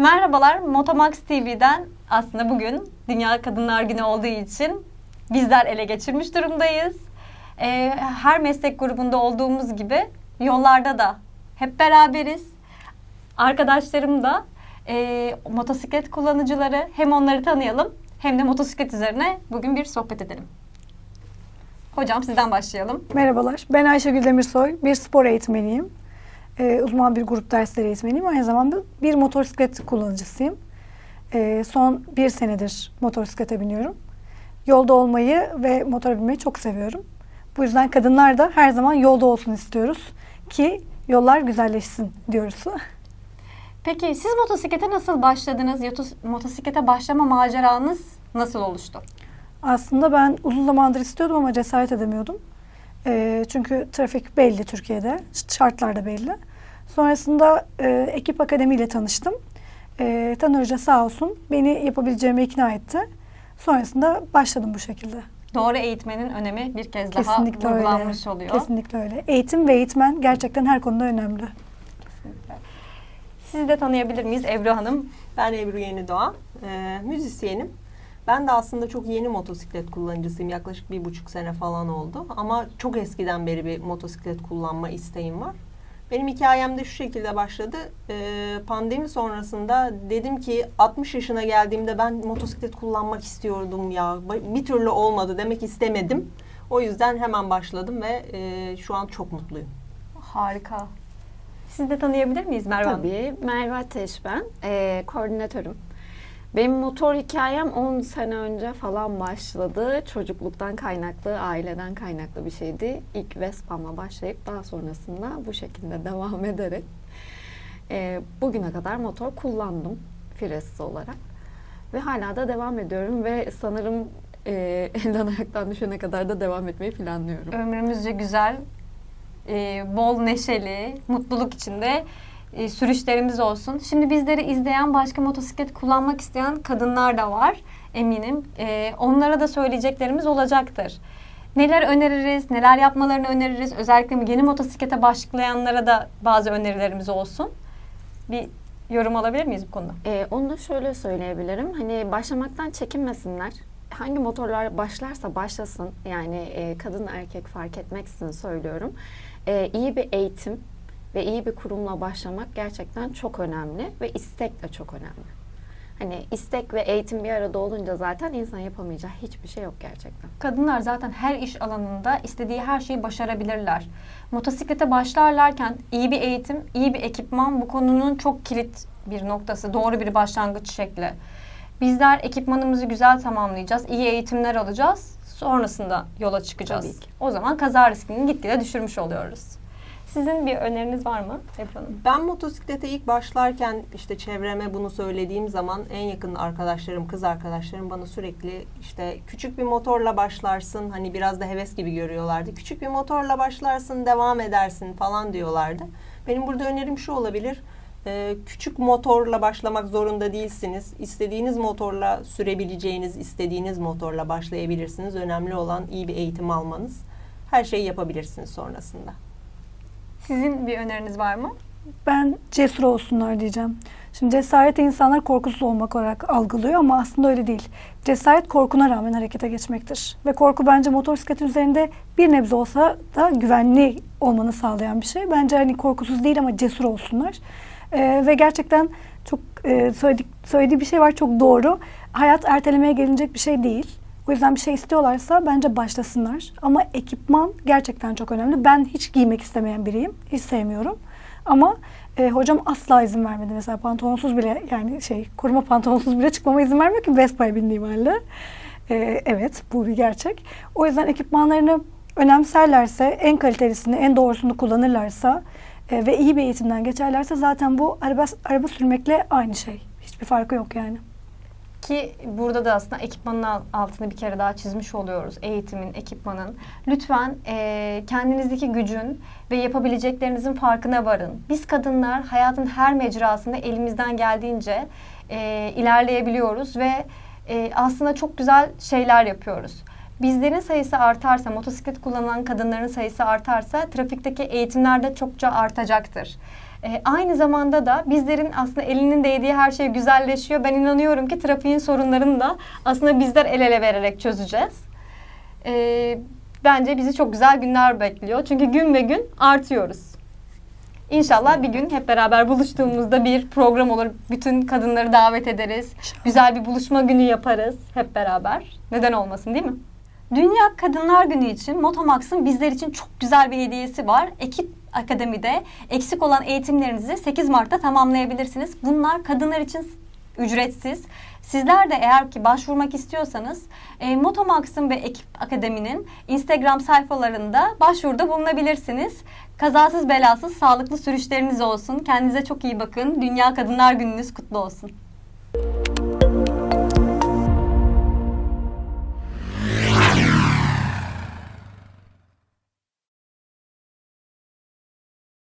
Merhabalar, Motomax TV'den aslında bugün Dünya Kadınlar Günü olduğu için bizler ele geçirmiş durumdayız. Ee, her meslek grubunda olduğumuz gibi yollarda da hep beraberiz. Arkadaşlarım da e, motosiklet kullanıcıları hem onları tanıyalım hem de motosiklet üzerine bugün bir sohbet edelim. Hocam sizden başlayalım. Merhabalar, ben Ayşegül Demirsoy, bir spor eğitmeniyim. Ee, uzman bir grup dersleri eğitmeniyim. Aynı zamanda bir motosiklet kullanıcısıyım. Ee, son bir senedir motosiklete biniyorum. Yolda olmayı ve motora binmeyi çok seviyorum. Bu yüzden kadınlar da her zaman yolda olsun istiyoruz ki yollar güzelleşsin diyoruz. Peki siz motosiklete nasıl başladınız? Motosiklete başlama maceranız nasıl oluştu? Aslında ben uzun zamandır istiyordum ama cesaret edemiyordum. Ee, çünkü trafik belli Türkiye'de, şartlar da belli. Sonrasında e, Ekip Akademi ile tanıştım. E, Taner Hoca sağ olsun beni yapabileceğime ikna etti. Sonrasında başladım bu şekilde. Doğru eğitmenin önemi bir kez daha Kesinlikle öyle. vurgulanmış oluyor. Kesinlikle öyle. Eğitim ve eğitmen gerçekten her konuda önemli. Kesinlikle. Sizi de tanıyabilir miyiz Ebru Hanım? Ben Ebru Yenidoğan, e, müzisyenim. Ben de aslında çok yeni motosiklet kullanıcısıyım. Yaklaşık bir buçuk sene falan oldu. Ama çok eskiden beri bir motosiklet kullanma isteğim var. Benim hikayem de şu şekilde başladı. E, pandemi sonrasında dedim ki 60 yaşına geldiğimde ben motosiklet kullanmak istiyordum ya. Bir türlü olmadı demek istemedim. O yüzden hemen başladım ve e, şu an çok mutluyum. Harika. Sizi de tanıyabilir miyiz Merve Hanım? Tabii. Merve Ateş ben. Ee, koordinatörüm. Benim motor hikayem 10 sene önce falan başladı. Çocukluktan kaynaklı, aileden kaynaklı bir şeydi. İlk Vespa'mla başlayıp daha sonrasında bu şekilde devam ederek e, bugüne kadar motor kullandım firesiz olarak. Ve hala da devam ediyorum ve sanırım e, elden ayaktan düşene kadar da devam etmeyi planlıyorum. Ömrümüzce güzel, e, bol neşeli, mutluluk içinde e, sürüşlerimiz olsun. Şimdi bizleri izleyen başka motosiklet kullanmak isteyen kadınlar da var eminim. E, onlara da söyleyeceklerimiz olacaktır. Neler öneririz, neler yapmalarını öneririz. Özellikle yeni motosiklete başlayanlara da bazı önerilerimiz olsun. Bir yorum alabilir miyiz bu konuda? Ee, onu da şöyle söyleyebilirim. Hani başlamaktan çekinmesinler. Hangi motorlar başlarsa başlasın. Yani e, kadın erkek fark etmeksizin söylüyorum. Ee, iyi bir eğitim ve iyi bir kurumla başlamak gerçekten çok önemli ve istek de çok önemli. Hani istek ve eğitim bir arada olunca zaten insan yapamayacağı hiçbir şey yok gerçekten. Kadınlar zaten her iş alanında istediği her şeyi başarabilirler. Motosiklete başlarlarken iyi bir eğitim, iyi bir ekipman bu konunun çok kilit bir noktası, doğru bir başlangıç şekli. Bizler ekipmanımızı güzel tamamlayacağız, iyi eğitimler alacağız, sonrasında yola çıkacağız. Tabii ki. O zaman kaza riskini gitgide düşürmüş oluyoruz. Sizin bir öneriniz var mı Ebru Hanım? Ben motosiklete ilk başlarken işte çevreme bunu söylediğim zaman en yakın arkadaşlarım, kız arkadaşlarım bana sürekli işte küçük bir motorla başlarsın hani biraz da heves gibi görüyorlardı. Küçük bir motorla başlarsın, devam edersin falan diyorlardı. Benim burada önerim şu olabilir. Ee, küçük motorla başlamak zorunda değilsiniz. İstediğiniz motorla sürebileceğiniz, istediğiniz motorla başlayabilirsiniz. Önemli olan iyi bir eğitim almanız. Her şeyi yapabilirsiniz sonrasında. Sizin bir öneriniz var mı? Ben cesur olsunlar diyeceğim. Şimdi cesareti insanlar korkusuz olmak olarak algılıyor ama aslında öyle değil. Cesaret korkuna rağmen harekete geçmektir. Ve korku bence motosiklet üzerinde bir nebze olsa da güvenli olmanı sağlayan bir şey. Bence hani korkusuz değil ama cesur olsunlar. Ee, ve gerçekten çok e, söyledik, söylediği bir şey var çok doğru. Hayat ertelemeye gelinecek bir şey değil. O yüzden bir şey istiyorlarsa bence başlasınlar. Ama ekipman gerçekten çok önemli. Ben hiç giymek istemeyen biriyim. Hiç sevmiyorum. Ama e, hocam asla izin vermedi. Mesela pantolonsuz bile yani şey koruma pantolonsuz bile çıkmama izin vermiyor ki Vespa'ya bindiğim halde. E, evet bu bir gerçek. O yüzden ekipmanlarını önemserlerse, en kalitelisini, en doğrusunu kullanırlarsa e, ve iyi bir eğitimden geçerlerse zaten bu araba, araba sürmekle aynı şey. Hiçbir farkı yok yani. Ki burada da aslında ekipmanın al- altını bir kere daha çizmiş oluyoruz. Eğitimin, ekipmanın. Lütfen eee, kendinizdeki gücün ve yapabileceklerinizin farkına varın. Biz kadınlar hayatın her mecrasında elimizden geldiğince eee, ilerleyebiliyoruz ve eee, aslında çok güzel şeyler yapıyoruz. Bizlerin sayısı artarsa, motosiklet kullanan kadınların sayısı artarsa trafikteki eğitimler de çokça artacaktır. E, aynı zamanda da bizlerin aslında elinin değdiği her şey güzelleşiyor. Ben inanıyorum ki trafiğin sorunlarını da aslında bizler el ele vererek çözeceğiz. E, bence bizi çok güzel günler bekliyor. Çünkü gün ve gün artıyoruz. İnşallah bir gün hep beraber buluştuğumuzda bir program olur. Bütün kadınları davet ederiz. Güzel bir buluşma günü yaparız hep beraber. Neden olmasın değil mi? Dünya Kadınlar Günü için Motomax'ın bizler için çok güzel bir hediyesi var. Ekip Akademi'de eksik olan eğitimlerinizi 8 Mart'ta tamamlayabilirsiniz. Bunlar kadınlar için ücretsiz. Sizler de eğer ki başvurmak istiyorsanız e, Motomax'ın ve Ekip Akademi'nin Instagram sayfalarında başvuruda bulunabilirsiniz. Kazasız belasız sağlıklı sürüşleriniz olsun. Kendinize çok iyi bakın. Dünya Kadınlar Gününüz kutlu olsun.